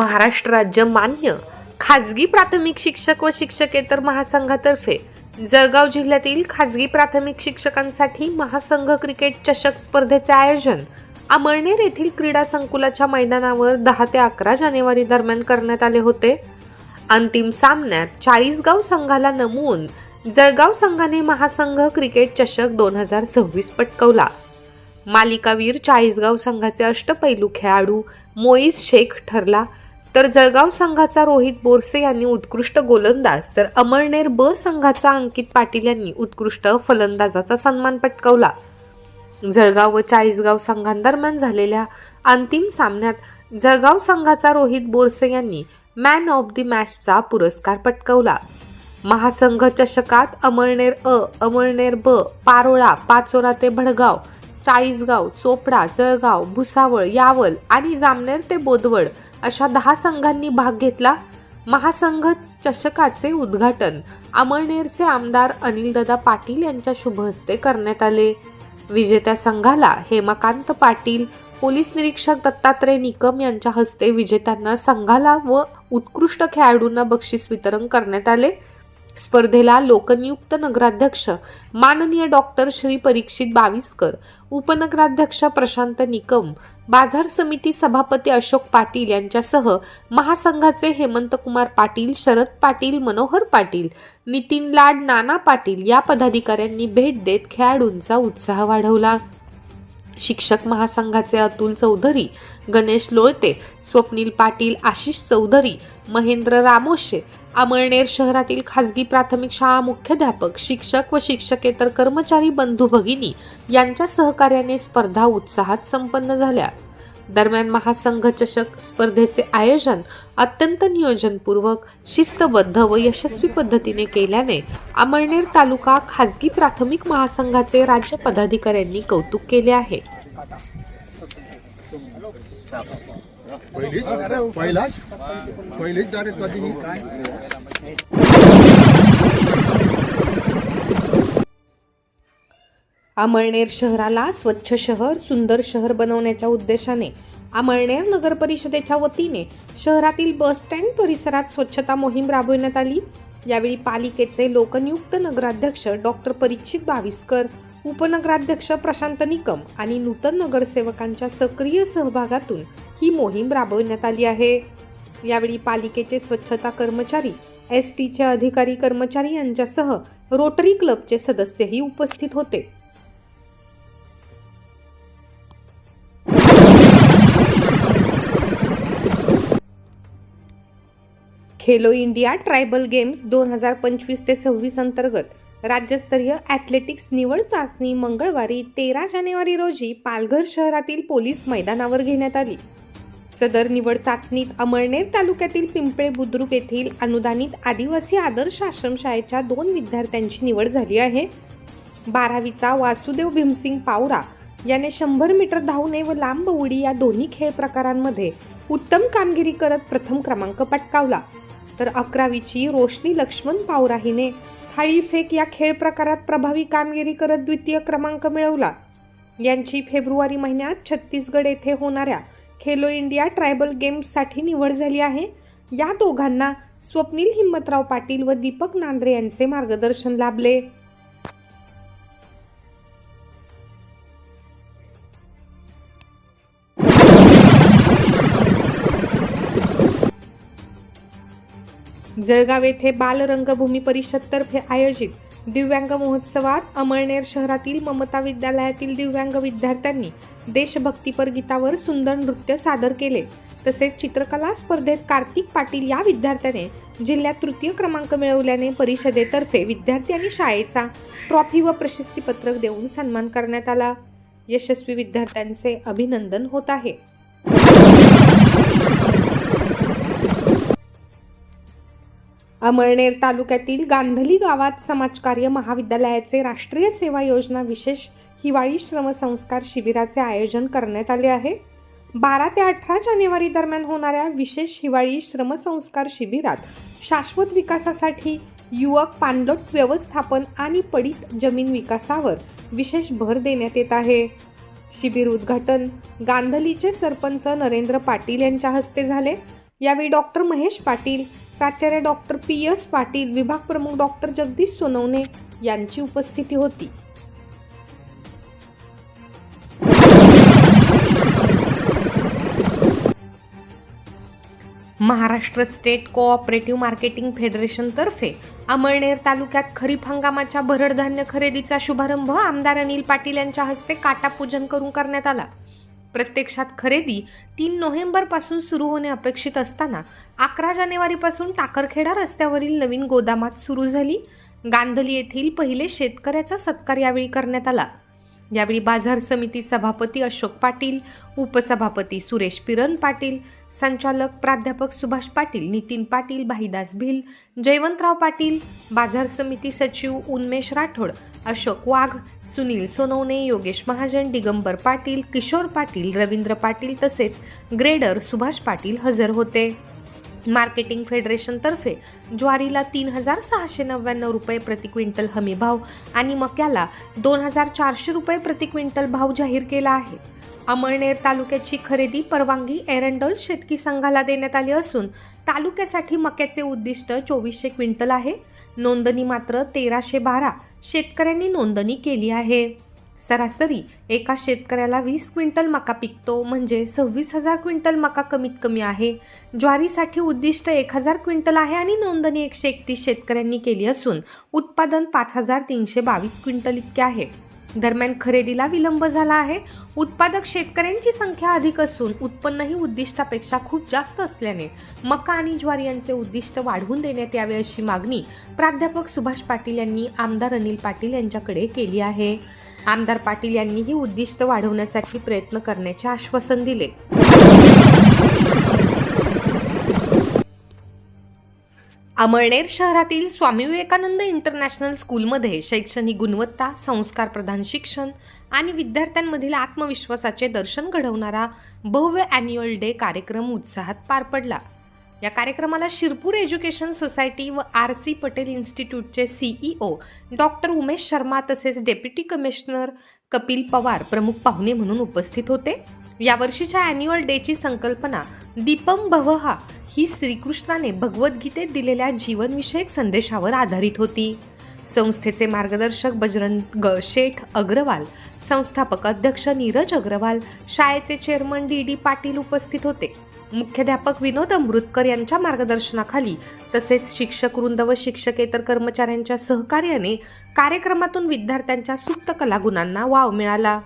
महाराष्ट्र राज्य मान्य खाजगी प्राथमिक शिक्षक व शिक्षकेतर महासंघातर्फे जळगाव जिल्ह्यातील खाजगी प्राथमिक शिक्षकांसाठी महासंघ क्रिकेट चषक स्पर्धेचे आयोजन अमळनेर येथील क्रीडा संकुलाच्या मैदानावर दहा ते अकरा जानेवारी दरम्यान करण्यात आले होते. अंतिम सामन्यात चाळीसगाव संघाला नमवून जळगाव संघाने महासंघ क्रिकेट चषक दोन हजार सव्वीस पटकवला. मालिकावीर चाळीसगाव संघाचे अष्टपैलू खेळाडू मोईस शेख ठरला. तर जळगाव संघाचा रोहित बोरसे यांनी उत्कृष्ट गोलंदाज तर अमळनेर ब संघाचा अंकित पाटील यांनी उत्कृष्ट फलंदाजाचा सन्मान पटकावला. जळगाव व चाळीसगाव संघांदरम्यान झालेल्या अंतिम सामन्यात जळगाव संघाचा रोहित बोरसे यांनी मॅन ऑफ द मॅचचा पुरस्कार पटकावला. महासंघ चषकात अमळनेर अ अमळनेर ब पारोळा पाचोरा ते भडगाव चाळीसगाव चोपडा जळगाव भुसावळ यावल आणि जामनेर ते बोदवड अशा दहा संघांनी भाग घेतला. महासंघ चषकाचे उद्घाटन. अमळनेरचे आमदार अनिलदादा पाटील यांच्या शुभ हस्ते करण्यात आले. विजेत्या संघाला हेमकांत पाटील पोलीस निरीक्षक दत्तात्रय निकम यांच्या हस्ते विजेत्यांना संघाला व उत्कृष्ट खेळाडूंना बक्षीस वितरण करण्यात आले. स्पर्धेला लोकनियुक्त नगराध्यक्ष माननीय डॉक्टर श्री परीक्षित बाविस्कर उपनगराध्यक्ष प्रशांत निकम बाजार समिती सभापती अशोक पाटील यांच्यासह महासंघाचे हेमंत कुमार पाटील शरद पाटील मनोहर पाटील नितीन लाड नाना पाटील या पदाधिकाऱ्यांनी भेट देत खेळाडूंचा उत्साह वाढवला. शिक्षक महासंघाचे अतुल चौधरी गणेश लोळते स्वप्नील पाटील आशिष चौधरी महेंद्र रामोशे अमळनेर शहरातील खाजगी प्राथमिक शाळा मुख्याध्यापक शिक्षक व शिक्षकेतर कर्मचारी बंधू भगिनी यांच्या सहकार्याने स्पर्धा उत्साहात संपन्न झाल्या. दरम्यान महासंघ चषक स्पर्धेचे आयोजन अत्यंत नियोजनपूर्वक शिस्तबद्ध व यशस्वी पद्धतीने केल्याने अमळनेर तालुका खाजगी प्राथमिक महासंघाचे राज्य पदाधिकाऱ्यांनी कौतुक केले आहे. पहिलीच पहिलाच पहिलीच डायरेक्ट कधी काय अमळनेर शहराला स्वच्छ शहर सुंदर शहर बनवण्याच्या उद्देशाने अमळनेर नगर परिषदेच्या वतीने शहरातील बस स्टँड परिसरात स्वच्छता मोहीम राबविण्यात आली. यावेळी पालिकेचे लोकनियुक्त नगराध्यक्ष डॉक्टर परीक्षित बाविस्कर उपनगराध्यक्ष प्रशांत निकम आणि नूतन नगरसेवकांच्या सक्रिय सहभागातून ही मोहीम राबविण्यात आली आहे. यावेळी पालिकेचे स्वच्छता कर्मचारी एस टीचे अधिकारी कर्मचारी यांच्यासह रोटरी क्लबचे सदस्यही उपस्थित होते. खेलो इंडिया ट्रायबल गेम्स दोन हजार पंचवीस ते सव्वीस अंतर्गत राज्यस्तरीय ॲथलेटिक्स निवड चाचणी मंगळवारी तेरा जानेवारी रोजी पालघर शहरातील पोलीस मैदानावर घेण्यात आली. सदर निवड चाचणीत अमळनेर तालुक्यातील पिंपळे बुद्रुक येथील अनुदानित आदिवासी आदर्श आश्रमशाळेच्या दोन विद्यार्थ्यांची निवड झाली आहे. बारावीचा वासुदेव भीमसिंग पावरा याने शंभर मीटर धावणे व लांब उडी या दोन्ही खेळ प्रकारांमध्ये उत्तम कामगिरी करत प्रथम क्रमांक पटकावला. तर अकरावीची रोशनी लक्ष्मण पावरा हिने थाळीफेक या खेळ प्रकारात प्रभावी कामगिरी करत द्वितीय क्रमांक मिळवला. यांची फेब्रुवारी महिन्यात छत्तीसगड येथे होणाऱ्या खेलो इंडिया ट्रायबल गेम्ससाठी निवड झाली आहे. या दोघांना स्वप्नील हिम्मतराव पाटील व दीपक नांद्रे यांचे मार्गदर्शन लाभले. जळगाव येथे बालरंगभूमी परिषदतर्फे आयोजित दिव्यांग महोत्सवात अमळनेर शहरातील ममता विद्यालयातील दिव्यांग विद्यार्थ्यांनी देशभक्तीपर गीतावर सुंदर नृत्य सादर केले. तसेच चित्रकला स्पर्धेत कार्तिक पाटील या विद्यार्थ्याने जिल्ह्यात तृतीय क्रमांक मिळवल्याने परिषदेतर्फे विद्यार्थी आणि शाळेचा ट्रॉफी व प्रशस्तीपत्रक देऊन सन्मान करण्यात आला. यशस्वी विद्यार्थ्यांचे अभिनंदन होत आहे. अमळनेर तालुक्यातील गांधली गावात समाजकार्य महाविद्यालयाचे राष्ट्रीय सेवा योजना विशेष हिवाळी श्रमसंस्कार शिबिराचे आयोजन करण्यात आले आहे. बारा ते अठरा जानेवारी दरम्यान होणाऱ्या विशेष हिवाळी श्रमसंस्कार शिबिरात शाश्वत विकासासाठी युवक पाणलोट व्यवस्थापन आणि पडीत जमीन विकासावर विशेष भर देण्यात येत आहे. शिबिर उद्घाटन गांधलीचे सरपंच नरेंद्र पाटील यांच्या हस्ते झाले. यावेळी डॉक्टर महेश पाटील प्राचार्य डॉक्टर पी एस पाटील विभाग प्रमुख डॉक्टर जगदीश सोनवणे यांची उपस्थिती होती. महाराष्ट्र स्टेट कोऑपरेटिव्ह मार्केटिंग फेडरेशनतर्फे अमळनेर तालुक्यात खरीप हंगामाच्या भरडधान्य खरेदीचा शुभारंभ आमदार अनिल पाटील यांच्या हस्ते काटापूजन करून करण्यात आला. प्रत्यक्षात खरेदी तीन नोव्हेंबरपासून सुरू होणे अपेक्षित असताना अकरा जानेवारीपासून टाकरखेडा रस्त्यावरील नवीन गोदामात सुरू झाली. गांधली येथील पहिले शेतकऱ्याचा सत्कार यावेळी करण्यात आला. यावेळी बाजार समिती सभापती अशोक पाटील उपसभापती सुरेश पिरन पाटील संचालक प्राध्यापक सुभाष पाटील नितीन पाटील भाईदास भिल जयवंतराव पाटील बाजार समिती सचिव उन्मेश राठोड अशोक वाघ सुनील सोनवणे योगेश महाजन दिगंबर पाटील किशोर पाटील रवींद्र पाटील तसेच ग्रेडर सुभाष पाटील हजर होते. मार्केटिंग फेडरेशनतर्फे ज्वारीला तीन हजार सहाशे नव्याण्णव रुपये प्रति क्विंटल हमी भाव आणि मक्याला दोन हजार चारशे रुपये प्रति क्विंटल भाव जाहीर केला आहे. अमळनेर तालुक्याची खरेदी परवानगी एरंडोल शेतकी संघाला देण्यात आली असून तालुक्यासाठी मक्याचे उद्दिष्ट चोवीसशे क्विंटल आहे. नोंदणी मात्र तेराशे बारा शेतकऱ्यांनी नोंदणी केली आहे. सरासरी एका शेतकऱ्याला वीस क्विंटल मका पिकतो म्हणजे सव्वीस हजार क्विंटल मका कमीत कमी आहे. ज्वारीसाठी उद्दिष्ट एक हजार क्विंटल आहे आणि नोंदणी एकशे एकतीस शेतकऱ्यांनी केली असून उत्पादन पाच हजार तीनशे बावीस क्विंटल इतके आहे. दरम्यान खरेदीला विलंब झाला आहे. उत्पादक शेतकऱ्यांची संख्या अधिक असून उत्पन्नही उद्दिष्टापेक्षा खूप जास्त असल्याने मका आणि ज्वारी यांचे उद्दिष्ट वाढवून देण्यात यावे अशी मागणी प्राध्यापक सुभाष पाटील यांनी आमदार अनिल पाटील यांच्याकडे केली आहे. आमदार पाटील यांनीही उद्दिष्ट वाढवण्यासाठी प्रयत्न करण्याचे आश्वासन दिले. अमळनेर शहरातील स्वामी विवेकानंद इंटरनॅशनल स्कूलमध्ये शैक्षणिक गुणवत्ता संस्कार प्रधान शिक्षण आणि विद्यार्थ्यांमधील आत्मविश्वासाचे दर्शन घडवणारा भव्य अॅन्युअल डे कार्यक्रम उत्साहात पार पडला. या कार्यक्रमाला शिरपूर एज्युकेशन सोसायटी व आर सी पटेल इन्स्टिट्यूटचे सीईओ डॉक्टर उमेश शर्मा तसेच डेप्युटी कमिशनर कपिल पवार प्रमुख पाहुणे म्हणून उपस्थित होते. यावर्षीच्या अॅन्युअल डेची संकल्पना दीपम भवहा ही श्रीकृष्णाने भगवद्गीतेत दिलेल्या जीवनविषयक संदेशावर आधारित होती. संस्थेचे मार्गदर्शक बजरंग शेठ अग्रवाल संस्थापक अध्यक्ष नीरज अग्रवाल शाळेचे चेअरमन डी डी पाटील उपस्थित होते. मुख्याध्यापक विनोद अमृतकर यांच्या मार्गदर्शनाखाली तसेच शिक्षक वृंद व शिक्षकेतर कर्मचाऱ्यांच्या सहकार्याने कार्यक्रमातून विद्यार्थ्यांच्या सुप्त कलागुणांना वाव मिळाला.